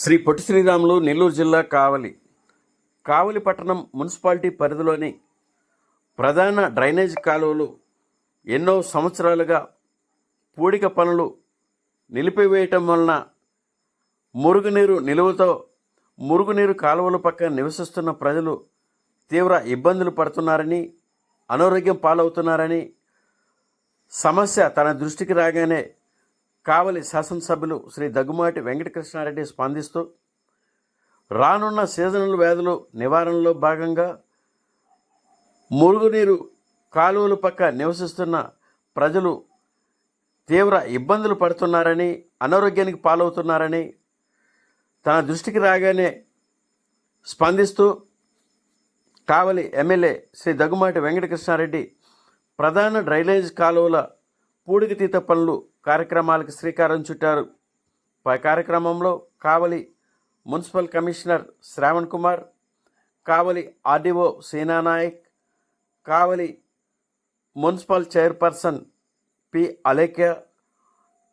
శ్రీ పొట్టి శ్రీరాములు నెల్లూరు జిల్లా కావలి కావలి పట్టణం మున్సిపాలిటీ పరిధిలోని ప్రధాన డ్రైనేజ్ కాలువలు ఎన్నో సంవత్సరాలుగా పూడిక పనులు నిలిపివేయటం వలన మురుగునీరు నిలువతో మురుగునీరు కాలువల పక్కన నివసిస్తున్న ప్రజలు తీవ్ర ఇబ్బందులు పడుతున్నారని అనారోగ్యం పాలవుతున్నారని సమస్య తన దృష్టికి రాగానే కావలి శాసనసభ్యులు శ్రీ దగ్గుమాటి వెంకటకృష్ణారెడ్డి స్పందిస్తూ రానున్న సీజనల్ వ్యాధులు నివారణలో భాగంగా మురుగునీరు కాలువల పక్క నివసిస్తున్న ప్రజలు తీవ్ర ఇబ్బందులు పడుతున్నారని అనారోగ్యానికి పాలవుతున్నారని తన దృష్టికి రాగానే స్పందిస్తూ కావలి ఎమ్మెల్యే శ్రీ దగ్గుమాటి వెంకటకృష్ణారెడ్డి ప్రధాన డ్రైనేజ్ కాలువల పూడికతీత పనులు కార్యక్రమాలకు శ్రీకారం చుట్టారు. పై కార్యక్రమంలో Kavali municipal commissioner Shravan Kumar Kavali RDO Senanayak Kavali municipal chairperson P Alekhya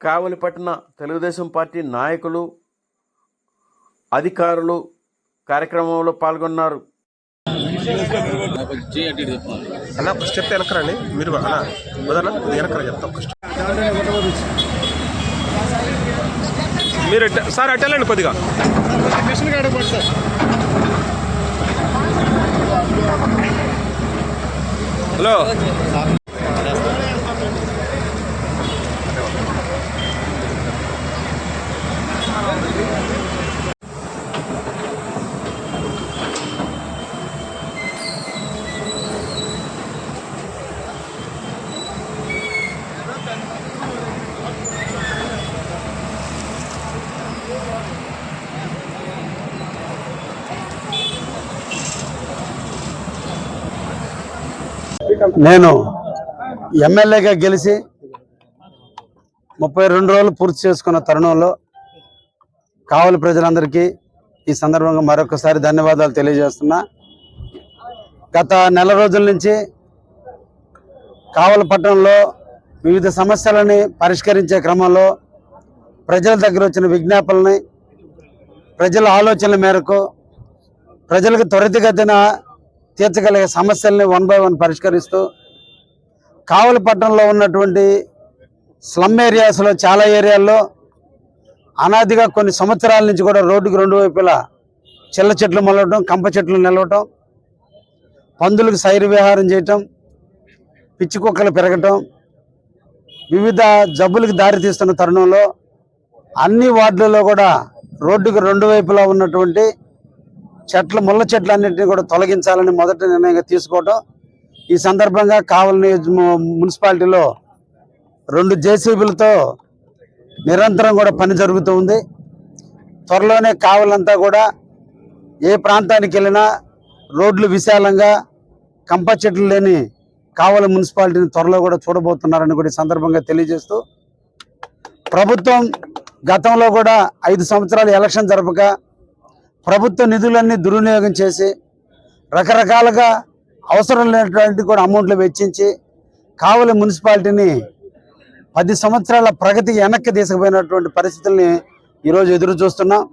Kavali పట్టణ తెలుగుదేశం పార్టీ నాయకులు అధికారులు కార్యక్రమంలో పాల్గొన్నారు. అన్న ఫస్ట్ చెప్తే వెనకరండి మీరు అలా అన్న వదన వెనకరా చెప్తాం ఫస్ట్ మీరు సార్ అట్టెళ్ళండి కొద్దిగా. హలో. నేను ఎమ్మెల్యేగా గెలిచి ముప్పై రెండు రోజులు పూర్తి చేసుకున్న తరుణంలో కావలి ప్రజలందరికీ ఈ సందర్భంగా మరొకసారి ధన్యవాదాలు తెలియజేస్తున్నా. గత నెల రోజుల నుంచి కావలి పట్టణంలో వివిధ సమస్యలని పరిష్కరించే క్రమంలో ప్రజల దగ్గర వచ్చిన విజ్ఞాపనని ప్రజల ఆలోచనల మేరకు ప్రజలకు త్వరితగతిన తీర్చగలిగే సమస్యల్ని వన్ బై వన్ పరిష్కరిస్తూ కావలపట్నంలో ఉన్నటువంటి స్లమ్ ఏరియాస్లో చాలా ఏరియాల్లో అనాదిగా కొన్ని సంవత్సరాల నుంచి కూడా రోడ్డుకు రెండు వైపులా చిల్ల చెట్లు మొలవటం కంప చెట్లు నిలవటం పందులకు సైరు విహారం చేయటం పిచ్చి కుక్కలు పెరగటం వివిధ జబ్బులకు దారితీస్తున్న తరుణంలో అన్ని వార్డులలో కూడా రోడ్డుకు రెండు వైపులా ఉన్నటువంటి చెట్లు ముళ్ళ చెట్లు అన్నింటినీ కూడా తొలగించాలని మొదటి నిర్ణయంగా తీసుకోవటం. ఈ సందర్భంగా కావలి మున్సిపాలిటీలో రెండు జేసీబీలతో నిరంతరం కూడా పని జరుగుతూ ఉంది. త్వరలోనే కావలంతా కూడా ఏ ప్రాంతానికి వెళ్ళినా రోడ్లు విశాలంగా కంప చెట్లు లేని కావల మున్సిపాలిటీని త్వరలో కూడా చూడబోతున్నారని కూడా ఈ సందర్భంగా తెలియజేస్తూ ప్రభుత్వం గతంలో కూడా ఐదు సంవత్సరాలు ఎలక్షన్ జరపక ప్రభుత్వ నిధులన్నీ దుర్వినియోగం చేసి రకరకాలుగా అవసరం లేనటువంటి కూడా అమౌంట్లు వెచ్చించి కావలి మున్సిపాలిటీని పది సంవత్సరాల ప్రగతికి వెనక్కి తీసుకుపోయినటువంటి పరిస్థితుల్ని ఈరోజు ఎదురు చూస్తున్నాం.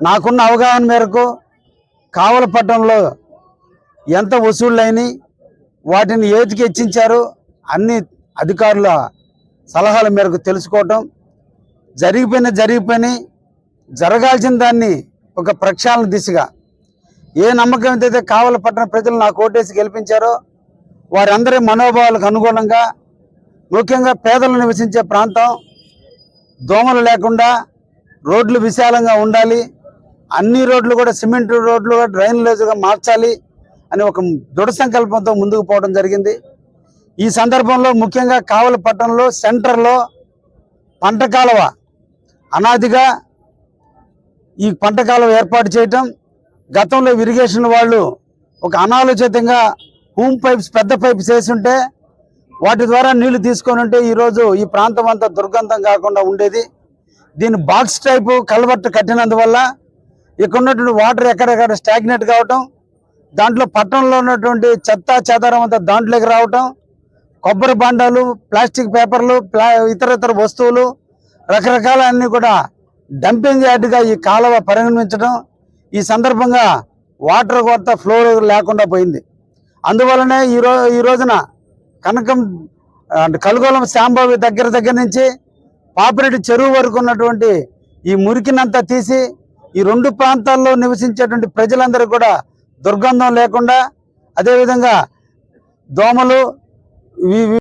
నాకున్న అవగాహన మేరకు కావల పట్టణంలో ఎంత వసూళ్ళైనాయి వాటిని ఏతికి హెచ్చించారు అన్ని అధికారుల సలహాల మేరకు తెలుసుకోవటం. జరిగిపోయిన జరిగిపోయినాయి జరగాల్సిన దాన్ని ఒక ప్రక్షాళన దిశగా ఏ నమ్మకం అయితే కావలి పట్టణ ప్రజలు నాకు ఓటేసి గెలిపించారో వారందరి మనోభావాలకు అనుగుణంగా ముఖ్యంగా పేదలు నివసించే ప్రాంతం దోమలు లేకుండా రోడ్లు విశాలంగా ఉండాలి అన్ని రోడ్లు కూడా సిమెంట్ రోడ్లు డ్రైనేజ్గా మార్చాలి అని ఒక దృఢ సంకల్పంతో ముందుకు పోవడం జరిగింది. ఈ సందర్భంలో ముఖ్యంగా కావలి పట్టణంలో సెంటర్లో పంట కాలువ అనాదిగా ఈ పంటకాలం ఏర్పాటు చేయటం గతంలో ఇరిగేషన్ వాళ్ళు ఒక అనాలోచితంగా హూమ్ పైప్స్ పెద్ద పైప్స్ వేసుంటే వాటి ద్వారా నీళ్ళు తీసుకొని ఉంటే ఈరోజు ఈ ప్రాంతం అంతా దుర్గంధం కాకుండా ఉండేది. దీని బాక్స్ టైపు కల్వర్ట్ కట్టినందువల్ల ఇక్కడ ఉన్నటువంటి వాటర్ ఎక్కడెక్కడ స్టాగ్నేట్ కావటం దాంట్లో పట్టణంలో ఉన్నటువంటి చెత్త చెదారం అంతా దాంట్లోకి రావటం కొబ్బరి బాండాలు ప్లాస్టిక్ పేపర్లు ప్లా ఇతర ఇతర వస్తువులు రకరకాల అన్ని కూడా డంపింగ్ యార్డ్గా ఈ కాలువ పరిగణించడం ఈ సందర్భంగా వాటర్ కొరత ఫ్లో లేకుండా పోయింది. అందువలనే ఈ రో ఈ రోజున కనకం కలుగోలం శాంబావి దగ్గర దగ్గర నుంచి పాపిరెడ్డి చెరువు వరకు ఉన్నటువంటి ఈ మురికినంతా తీసి ఈ రెండు ప్రాంతాల్లో నివసించేటువంటి ప్రజలందరూ కూడా దుర్గంధం లేకుండా అదేవిధంగా దోమలు వి-